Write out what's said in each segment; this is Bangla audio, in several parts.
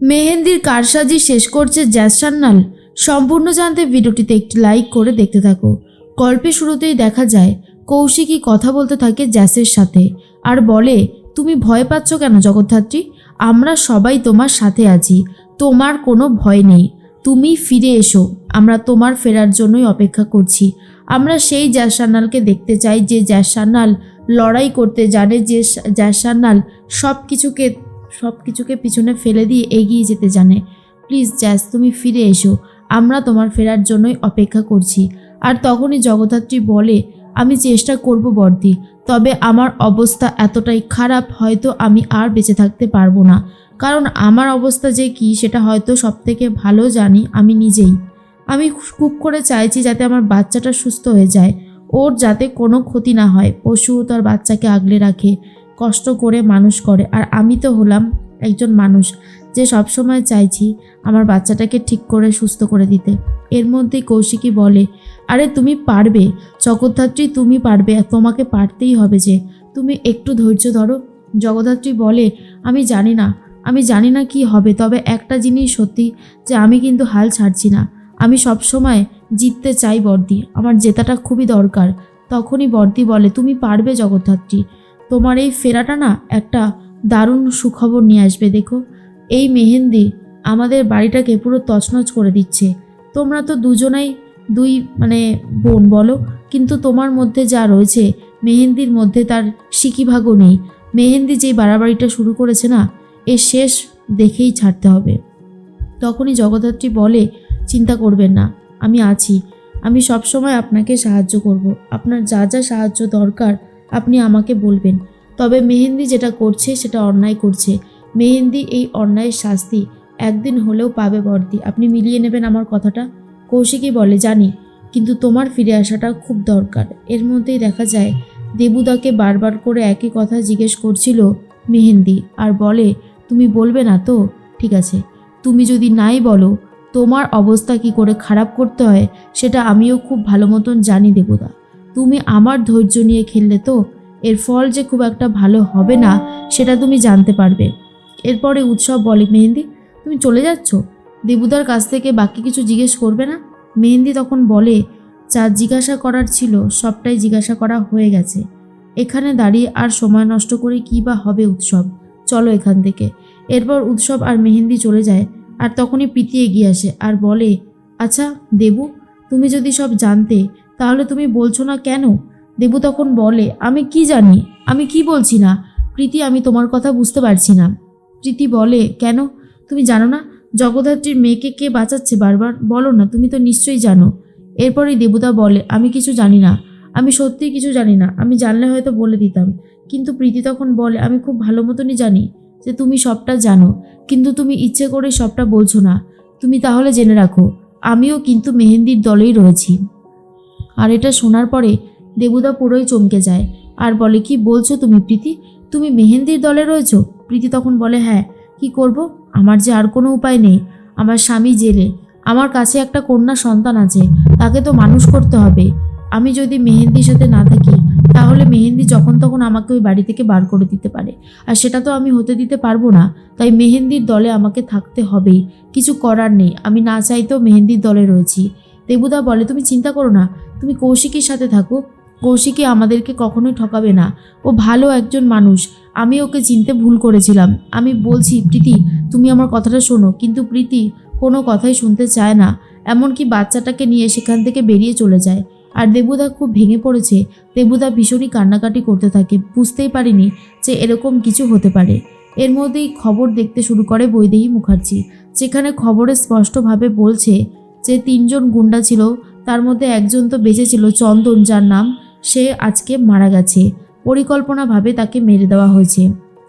মেহেন্দির কারসাজি শেষ করছে জ্যাস সান্নাল সম্পূর্ণ জানতে ভিডিওটিতে একটি লাইক করে দেখতে থাকো। গল্পের শুরুতেই দেখা যায় কৌশিকী কথা বলতে থাকে জ্যাসের সাথে আর বলে, তুমি ভয় পাচ্ছ কেন জগদ্ধাত্রী? আমরা সবাই তোমার সাথে আছি। তোমার কোনো ভয় নেই। তুমি ফিরে এসো। আমরা তোমার ফেরার জন্যই অপেক্ষা করছি। আমরা সেই জ্যাস সান্নালকে দেখতে চাই যে জ্যাস সান্নাল লড়াই করতে জানে যে জ্যাস সান্নাল সব কিছুকে সব কিছুকে পিছনে ফেলে দিয়ে এগিয়ে যেতে জানে। প্লিজ জ্যাস তুমি ফিরে এসো। আমরা তোমার ফেরার জন্যই অপেক্ষা করছি। আর তখনই জগদ্ধাত্রী বলে, আমি চেষ্টা করব, বর্দি। তবে আমার অবস্থা এতটাই খারাপ, হয়তো আমি আর বেঁচে থাকতে পারব না। কারণ আমার অবস্থা যে কি, সেটা হয়তো সব থেকে ভালো জানি আমি নিজেই। আমি খুব করে চাইছি যাতে আমার বাচ্চাটা সুস্থ হয়ে যায়। ওর যাতে কোনো ক্ষতি না হয়। পশুও তার বাচ্চাকে আগলে রাখে। কষ্ট করে মানুষ করে। আর আমি তো হলাম একজন মানুষ যে সবসময় চাইছি আমার বাচ্চাটাকে ঠিক করে, সুস্থ করে দিতে। এর মধ্যেই কৌশিকী বলে, আরে তুমি পারবে। জগদ্ধাত্রী তুমি পারবে। তোমাকে পারতেই হবে যে, তুমি একটু ধৈর্য ধরো। জগদ্ধাত্রী বলে, আমি জানি না। আমি জানি না কি হবে। তবে একটা জিনিস সত্যি যে আমি কিন্তু হাল ছাড়ছি না। আমি সবসময় জিততে চাই বর্দি। আমার জেতাটা খুবই দরকার। তখনই বর্দি বলে, তুমি পারবে জগদ্ধাত্রী। তোমার এই ফেরাটা না একটা দারুণ সুখবর নিয়ে আসবে, দেখো। এই মেহেন্দি আমাদের বাড়িটাকে পুরো তছনছ করে দিচ্ছে। তোমরা তো দুজনাই দুই মানে বোন, বলো। কিন্তু তোমার মধ্যে যা রয়েছে, মেহেন্দির মধ্যে তার সিকিভাগও নেই। মেহেন্দি যেই বাড়াবাড়িটা শুরু করেছে না এর শেষ দেখেই ছাড়তে হবে। তখনই জগদ্ধাত্রী বলে, চিন্তা করবেন না, আমি আছি। আমি সবসময় আপনাকে সাহায্য করব। আপনার যা যা সাহায্য দরকার আপনি আমাকে বলবেন। তবে মেহেন্দি যেটা করছে, সেটা অন্যায় করছে। মেহেন্দি এই অন্যায়ের শাস্তি। একদিন হলেও পাবে বর্দি। আপনি মিলিয়ে নেবেন আমার কথাটা? কৌশিকী বলে, জানি। কিন্তু তোমার ফিরে আসাটা খুব দরকার। এর মধ্যেই দেখা যায়, দেবুদাকে বারবার করে একই কথা জিজ্ঞেস করছিল মেহেন্দি। আর বলে, তুমি বলবে না তো? ঠিক আছে। তুমি যদি নাই বলো, তোমার অবস্থা কি করে খারাপ করতে হয়, সেটা আমিও খুব ভালো মতন জানি দেবুদা। তুমি আমার ধৈর্য নিয়ে খেললে তো, এর ফল যে খুব একটা ভালো হবে না, সেটা তুমি জানতে পারবে। এরপরে উৎসব বলে, মেহেন্দি, তুমি চলে যাচ্ছ? দেবুদার কাছ থেকে বাকি কিছু জিজ্ঞেস করবে না? মেহেন্দি তখন বলে, যা জিজ্ঞাসা করার ছিল, সবটাই জিজ্ঞাসা করা হয়ে গেছে। এখানে দাঁড়িয়ে আর সময় নষ্ট করে কী বা হবে উৎসব? চলো এখান থেকে। এরপর উৎসব আর মেহেন্দি চলে যায়, আর তখনই প্রীতি এগিয়ে আসে আর বলে আচ্ছা দেবু, তুমি যদি সব জানতে তাহলে তুমি বলছো না কেন? দেবু তখন বলে, আমি কি জানি? আমি কি বলছি না? প্রীতি, আমি তোমার কথা বুঝতে পারছি না। প্রীতি বলে, কেন? তুমি জানো না, জগদ্ধাত্রীর মেয়েকে কে বাঁচাচ্ছে বারবার? বলো না, তুমি তো নিশ্চয়ই জানো। এরপরেই দেবতা বলে, আমি কিছু জানি না। আমি সত্যিই কিছু জানি না, আমি জানলে হয়তো বলে দিতাম। কিন্তু প্রীতি তখন বলে, আমি খুব ভালো মতনই জানি যে তুমি সবটা জানো, কিন্তু তুমি ইচ্ছে করে সবটা বলছো না। তুমি তাহলে জেনে রাখো, আমিও কিন্তু মেহেন্দির দলেই রয়েছি। আর এটা শোনার পরে দেবুদা পুরোই চমকে যায়। আর বলে, কি বলছো তুমি প্রীতি? তুমি মেহেন্দির দলে রয়েছো? প্রীতি তখন বলে হ্যাঁ কি করব? আমার যে আর কোনো উপায় নেই। আমার স্বামী জেলে। আমার কাছে একটা কন্যা সন্তান আছে। তাকে তো মানুষ করতে হবে। আমি যদি মেহেন্দির সাথে না থাকি, তাহলে মেহেন্দি যখন তখন আমাকে ওই বাড়ি থেকে বার করে দিতে পারে। আর সেটা তো আমি হতে দিতে পারব না। তাই মেহেন্দির দলে আমাকে থাকতে হবেই। কিছু করার নেই। আমি না চাইতেও মেহেন্দির দলে রয়েছি। দেবুদা বলে, তুমি চিন্তা করো না। তুমি কৌশিকীর সাথে থাকো। কৌশিকী আমাদেরকে কখনোই ঠকাবে না। ও ভালো একজন মানুষ। আমি ওকে চিনতে ভুল করেছিলাম। আমি বলছি, প্রীতি, তুমি আমার কথাটা শোনো। কিন্তু প্রীতি কোনো কথাই শুনতে চায় না। এমনকি বাচ্চাটাকে নিয়ে সেখান থেকে বেরিয়ে চলে যায়। আর দেবুদা খুব ভেঙে পড়েছে। দেবুদা ভীষণই কান্নাকাটি করতে থাকে। বুঝতেই পারিনি যে এরকম কিছু হতে পারে। এর মধ্যেই খবর দেখতে শুরু করে বৈদেহী মুখার্জি, যেখানে খবরে স্পষ্টভাবে বলছে যে তিনজন গুন্ডা ছিল তার মধ্যে একজন তো বেঁচে ছিল চন্দন যার নাম, সে আজকে মারা গেছে। পরিকল্পনাভাবে তাকে মেরে দেওয়া হয়েছে।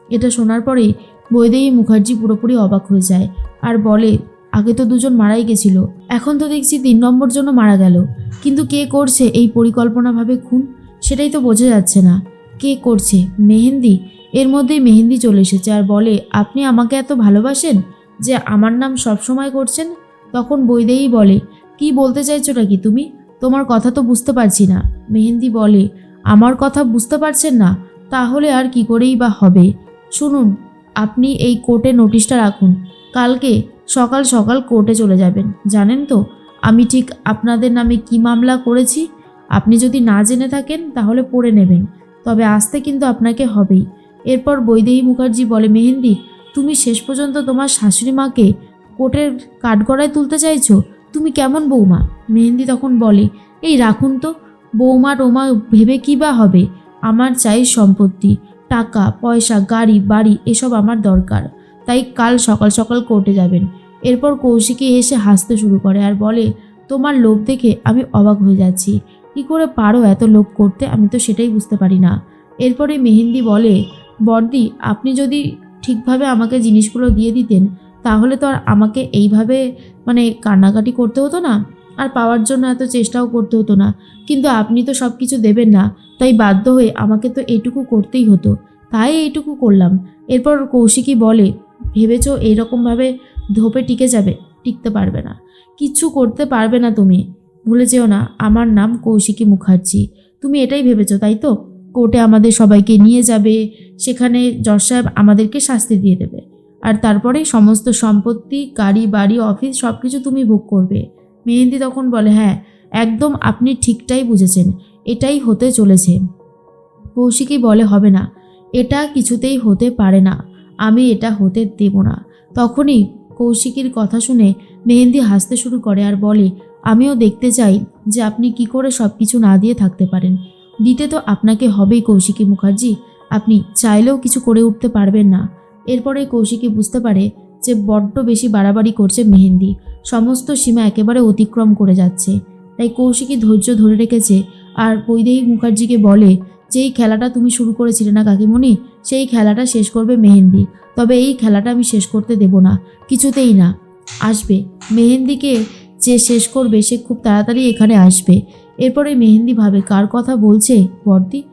এটা শোনার পরে বৈদেহী মুখার্জি পুরোপুরি অবাক হয়ে যায় আর বলে, আগে তো দুজন মারাই গেছিল, এখন তো দেখছি তিন নম্বর জন্য মারা গেল। কিন্তু কে করছে এই পরিকল্পনাভাবে খুন? সেটাই তো বোঝা যাচ্ছে না। কে করছে? মেহেন্দি? এর মধ্যেই মেহেন্দি চলে এসেছে আর বলে, আপনি আমাকে এত ভালোবাসেন যে আমার নাম সবসময় করছেন? তখন বৈদেহী বলে কি বলতে চাইছোটা কি তুমি? তোমার কথা তো বুঝতে পারছি না। মেহেন্দি বলে, আমার কথা বুঝতে পারছেন না? তাহলে আর কি করেই বা হবে? শুনুন, আপনি এই কোর্টে নোটিশটা রাখুন। কালকে সকাল সকাল কোর্টে চলে যাবেন। জানেন তো, আমি ঠিক আপনাদের নামে কি মামলা করেছি? আপনি যদি না জেনে থাকেন, তাহলে পড়ে নেবেন। তবে আসতে কিন্তু আপনাকে হবেই। এরপর বৈদেহী মুখার্জি বলে, মেহেন্দি, তুমি শেষ পর্যন্ত তোমার শাশুড়ি মাকে কোর্টের কাঠগড়ায় তুলতে চাইছো? তুমি কেমন বৌমা? মেহেন্দি তখন বলে, এই রাখুন তো, বৌমা টোমা ভেবে কী বা হবে? আমার চাই সম্পত্তি, টাকা, পয়সা, গাড়ি, বাড়ি, এসব আমার দরকার। তাই কাল সকাল সকাল কোর্টে যাবেন। এরপর কৌশিকী এসে হাসতে শুরু করে আর বলে, তোমার লোভ দেখে আমি অবাক হয়ে যাচ্ছি। কী করে পারো এত লোভ করতে? আমি তো সেটাই বুঝতে পারি না। এরপরে মেহেন্দি বলে বর্দি আপনি যদি ঠিকভাবে আমাকে জিনিসগুলো দিয়ে দিতেন তাহলে তো আর আমাকে এইভাবে মানে কান্নাকাটি করতে হতো না? আর পাওয়ার জন্য এত চেষ্টাও করতে হতো না। কিন্তু আপনি তো সব কিছু দেবেন না। তাই বাধ্য হয়ে আমাকে তো এইটুকু করতেই হতো। তাই এইটুকু করলাম। এরপর কৌশিকী বলে, ভেবেছো এইরকমভাবে ধোপে টিকে যাবে? টিকতে পারবে না। কিচ্ছু করতে পারবে না তুমি। ভুলে যেও না, আমার নাম কৌশিকী মুখার্জি। তুমি এটাই ভেবেছো, তাই তো? কোর্টে আমাদের সবাইকে নিয়ে যাবে। সেখানে জজ সাহেব আমাদেরকে শাস্তি দিয়ে দেবে। আর তারপরে সমস্ত সম্পত্তি, গাড়ি, বাড়ি অফিস সব কিছু তুমি ভোগ করবে। মেহেন্দি তখন বলে হ্যাঁ একদম আপনি ঠিকটাই বুঝেছেন, এটাই হতে চলেছে। কৌশিকী বলে, হবে না, এটা কিছুতেই হতে পারে না, আমি এটা হতে দেব না। তখনই কৌশিকীর কথা শুনে মেহেন্দি হাসতে শুরু করে আর বলে, আমিও দেখতে চাই যে আপনি কি করে সব কিছু না দিয়ে থাকতে পারেন। দিতে তো আপনাকে হবেই কৌশিকী মুখার্জি, আপনি চাইলেও কিছু করে উঠতে পারবেন না। এরপরে কৌশিকী বুঝতে পারে যে বড্ড বেশি বাড়াবাড়ি করছে মেহেন্দি। সমস্ত সীমা একেবারে অতিক্রম করে যাচ্ছে। তাই কৌশিকী ধৈর্য ধরে রেখেছে আর বৈদেহী মুখার্জিকে বলে যে এই খেলাটা তুমি শুরু করেছিলে না কাকিমণি, সেই খেলাটা শেষ করবে মেহেন্দি। তবে এই খেলাটা আমি শেষ করতে দেব না, কিছুতেই না। আসবে। মেহেন্দিকে যে শেষ করবে, সে খুব তাড়াতাড়ি এখানে আসবে। এরপরে মেহেন্দি ভাবে, কার কথা বলছে বর্দি?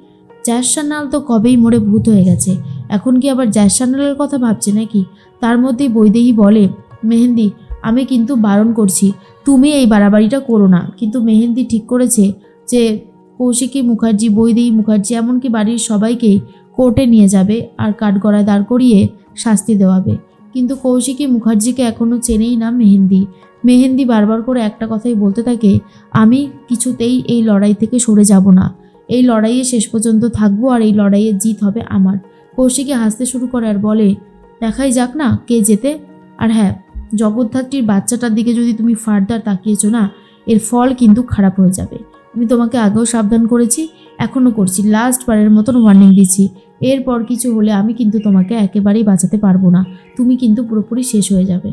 জ্যাসান্নাল তো কবেই মরে ভূত হয়ে গেছে। এখন কি আবার জ্যাসান্নালের কথা ভাবছে নাকি? তার মধ্যেই বৈদেহী বলে, মেহেন্দি, আমি কিন্তু বারণ করছি। তুমি এই বাড়াবাড়িটা করো না। কিন্তু মেহেন্দি ঠিক করেছে যে, কৌশিকী মুখার্জি, বৈদেহী মুখার্জি, এমনকি বাড়ির সবাইকেই কোর্টে নিয়ে যাবে আর কাঠগড়ায় দাঁড় করিয়ে শাস্তি দেওয়াবে। কিন্তু কৌশিকী মুখার্জিকে এখনও চেনেই না মেহেন্দি। মেহেন্দি বারবার করে একটা কথাই বলতে থাকে, আমি কিছুতেই এই লড়াই থেকে সরে যাব না। এই লড়াইয়ে শেষ পর্যন্ত থাকব আর এই লড়াইয়ে জিত হবে আমার। কৌশিকী হাসতে শুরু করে আর বলে, দেখাই যাক না, কে যেতে আর হ্যাঁ জগদ্ধাত্রীর বাচ্চাটার দিকে যদি তুমি ফার্দার তাকিয়েছো না, এর ফল কিন্তু খারাপ হয়ে যাবে। আমি তোমাকে আগেও সাবধান করেছি, এখনও করছি লাস্ট বারের মতন ওয়ার্নিং দিচ্ছি। এরপর কিছু হলে আমি কিন্তু তোমাকে একেবারেই বাঁচাতে পারব না। তুমি কিন্তু পুরোপুরি শেষ হয়ে যাবে।